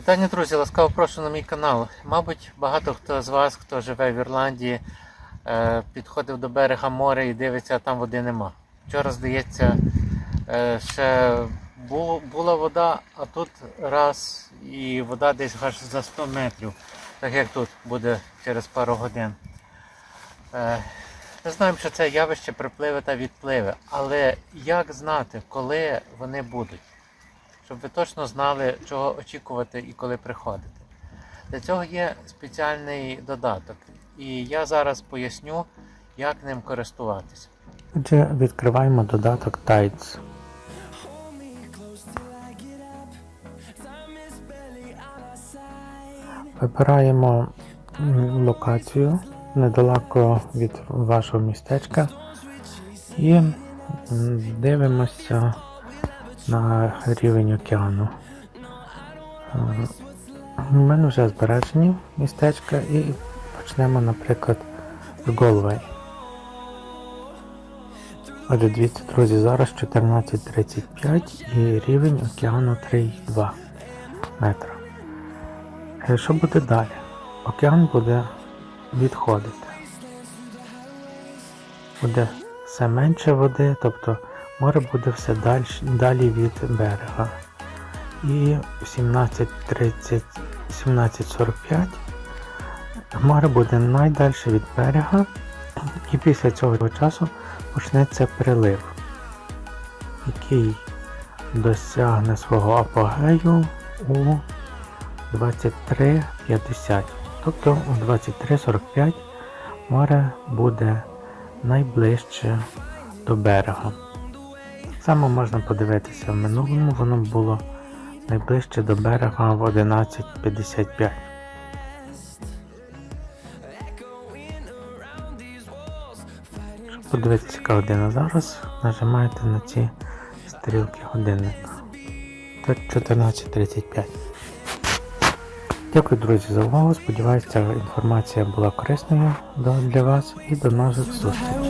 Вітання, друзі, ласкаво прошу на мій канал. Мабуть, багато хто з вас, хто живе в Ірландії, е, підходив до берега моря і дивиться, а там води нема. Вчора, здається, е, ще була вода, а тут раз і вода десь аж за 100 метрів, так як тут буде через пару годин. Е, Ми знаємо, що це явище припливи та відпливи, але як знати, коли вони будуть? Щоб ви точно знали, чого очікувати і коли приходити. Для цього є спеціальний додаток, і я зараз поясню, як ним користуватися. Отже, відкриваємо додаток Tides. Вибираємо локацію недалеко від вашого містечка і дивимося на рівень океану. Е, У мене вже збережені містечка і почнемо, наприклад, з Galway. Отже, дивіться, друзі, зараз 14.35 і рівень океану 3,2 метра. Е, Що буде далі? Океан буде відходити. Буде все менше води, тобто море буде все далі, далі від берега. І в 17.30 17.45 море буде найдальше від берега, і після цього часу почнеться прилив, який досягне свого апогею у 23.50. Тобто у 23.45 море буде найближче до берега. Само можна подивитися в минулому, воно було найближче до берега в 11.55. Щоб подивитися, яка година зараз, нажимаєте на ці стрілки годинника. Це 14.35. Дякую, друзі, за увагу. Сподіваюся, ця інформація була корисною для вас і до нових зустрічей.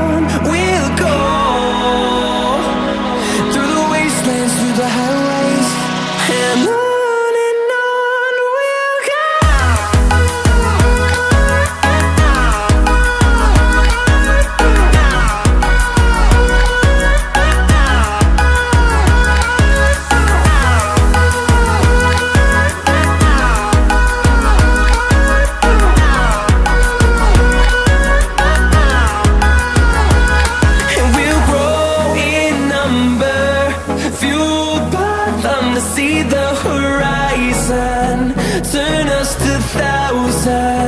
turn us to thousands